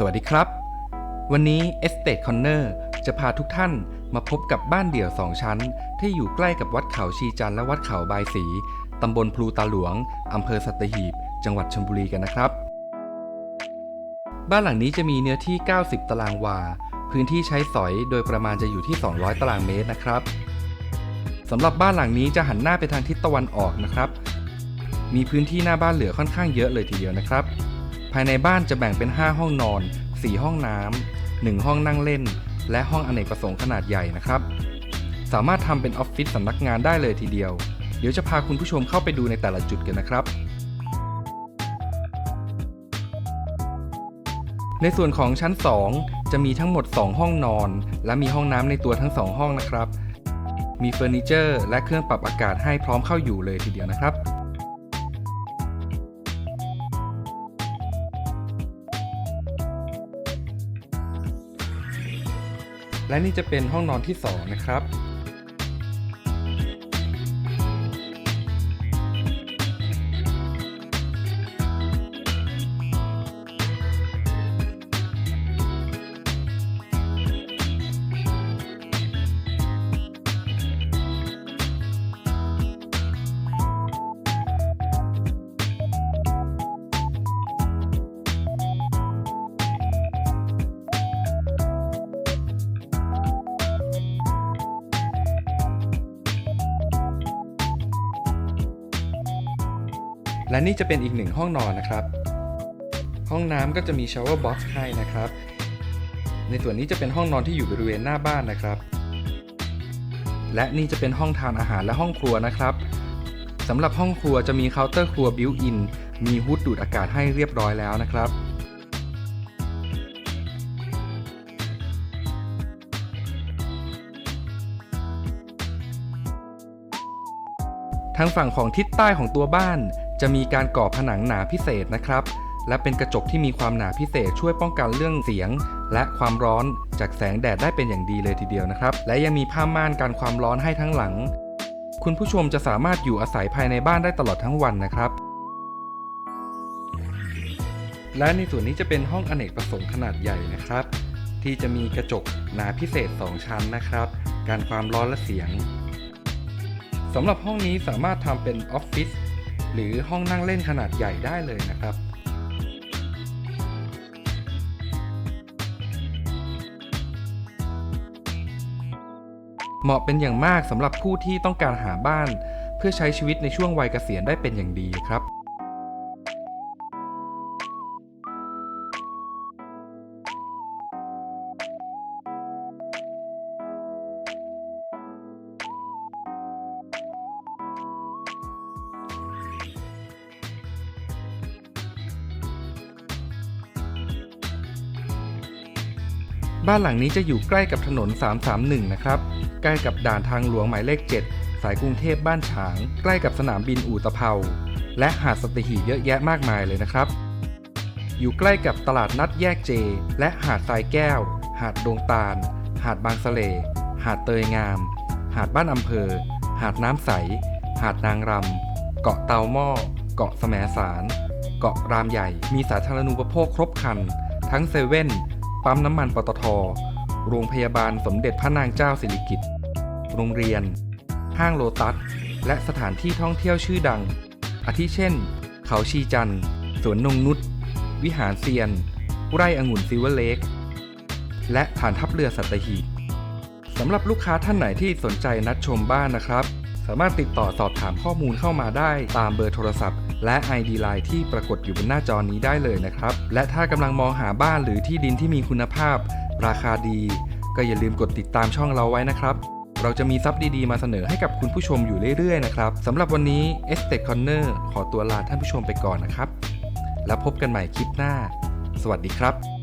สวัสดีครับ วันนี้ Estate Corner จะพาทุกท่านมาพบกับบ้านเดี่ยว 2 ชั้น ที่อยู่ใกล้กับวัดเขาชีจันและวัดเขาบายสีตำบลพลูตาหลวงอำเภอสัตหีบ จังหวัดชลบุรีกันนะครับ บ้านหลังนี้จะมีเนื้อที่ 90 ตารางวา พื้นที่ใช้สอยโดยประมาณจะอยู่ที่ 200 ตารางเมตรนะครับสำหรับบ้านหลังนี้จะหันหน้าไปทางทิศตะวันออกนะครับ มีพื้นที่หน้าบ้านเหลือค่อนข้างเยอะเลยทีเดียวนะครับายในบ้านจะแบ่งเป็น 5 ห้องนอน 4 ห้องน้ำ1ห้องนั่งเล่น และห้องอเนกประสงค์ขนาดใหญ่นะครับ สามารถทำเป็นออฟฟิศสำนักงานได้เลยทีเดียว เดี๋ยวจะพาคุณผู้ชมเข้าไปดูในแต่ละจุดกันนะครับ ในส่วนของชั้น 2 จะมีทั้งหมด 2 ห้องนอน และมีห้องน้ำในตัวทั้ง 2 ห้องนะครับ มีเฟอร์นิเจอร์ และเครื่องปรับอากาศให้พร้อมเข้าอยู่เลยทีเดียวนะครับ และนี่จะเป็นห้องนอนที่ 2 นะครับ และนี่จะเป็นอีกหนึ่งห้องนอนนะครับ ห้องน้ำก็จะมีชาวเวอร์บ็อกซ์ให้นะครับ ในส่วนนี้จะเป็นห้องนอนที่อยู่บริเวณหน้าบ้านนะครับ และนี่จะเป็นห้องทานอาหารและห้องครัวนะครับสำหรับห้องครัวจะมีเคาน์เตอร์ครัวบิวอินมีฮูดดูดอากาศให้เรียบร้อยแล้วนะครับทางฝั่งของทิศใต้ของตัวบ้าน จะมีการก่อผนังหนาพิเศษนะครับ และเป็นกระจกที่มีความหนาพิเศษช่วยป้องกันเรื่องเสียง และความร้อนจากแสงแดดได้เป็นอย่างดีเลยทีเดียวนะครับ และยังมีผ้าม่านกันความร้อนให้ทั้งหลัง คุณผู้ชมจะสามารถอยู่อาศัยภายในบ้านได้ตลอดทั้งวันนะครับ และในส่วนนี้จะเป็นห้องอเนกประสงค์ขนาดใหญ่นะครับ ที่จะมีกระจกหนาพิเศษ 2 ชั้นนะครับการความร้อนและเสียงสำหรับห้องนี้สามารถทำเป็นออฟฟิศ หรือห้องนั่งเล่นขนาดใหญ่ได้เลยนะครับเหมาะเป็นอย่างมากสำหรับผู้ที่ต้องการหาบ้าน เพื่อใช้ชีวิตในช่วงวัยเกษียณได้เป็นอย่างดีครับ บ้านหลังนี้จะอยู่ใกล้กับถนน 331 นะครับ ใกล้กับด่านทางหลวงหมายเลข 7 สายกรุงเทพบ้านฉาง ใกล้กับสนามบินอู่ตะเภา และหาดสตหีเยอะแยะมากมายเลยนะครับ อยู่ใกล้กับตลาดนัดแยกเจ และหาดทรายแก้ว หาดดงตาล หาดบางสะเล หาดเตยงาม หาดบ้านอำเภอ หาดน้ำใส หาดนางรำ เกาะเตาหม้อ เกาะแสมสาร เกาะรามใหญ่ มีสาธารณูปโภคครบครัน ทั้งเซเว่น ปั๊มน้ำมันปตท โรงพยาบาลสมเด็จพระนางเจ้าสิริกิติ์ โรงเรียน ห้างโลตัส และสถานที่ท่องเที่ยวชื่อดัง อาทิเช่น เขาชีจันทร์ สวนนงนุษวิหารเซียน ไร่องุ่นซิลเวอร์เลก และฐานทัพเรือสัตหีบสำหรับลูกค้าท่านไหนที่สนใจนัดชมบ้านนะครับ สามารถติดต่อสอบถามข้อมูลเข้ามาได้ตามเบอร์โทรศัพท์ และ ID Line ที่ปรากฏอยู่บนหน้าจอนี้ได้เลยนะครับ และถ้ากำลังมองหาบ้านหรือที่ดินที่มีคุณภาพ ราคาดี ก็อย่าลืมกดติดตามช่องเราไว้นะครับ เราจะมีซับดีๆ มาเสนอให้กับคุณผู้ชมอยู่เรื่อยๆนะครับสำหรับวันนี้ Estate Corner ขอตัวลาท่านผู้ชมไปก่อนนะครับ แล้วพบกันใหม่คลิปหน้า สวัสดีครับ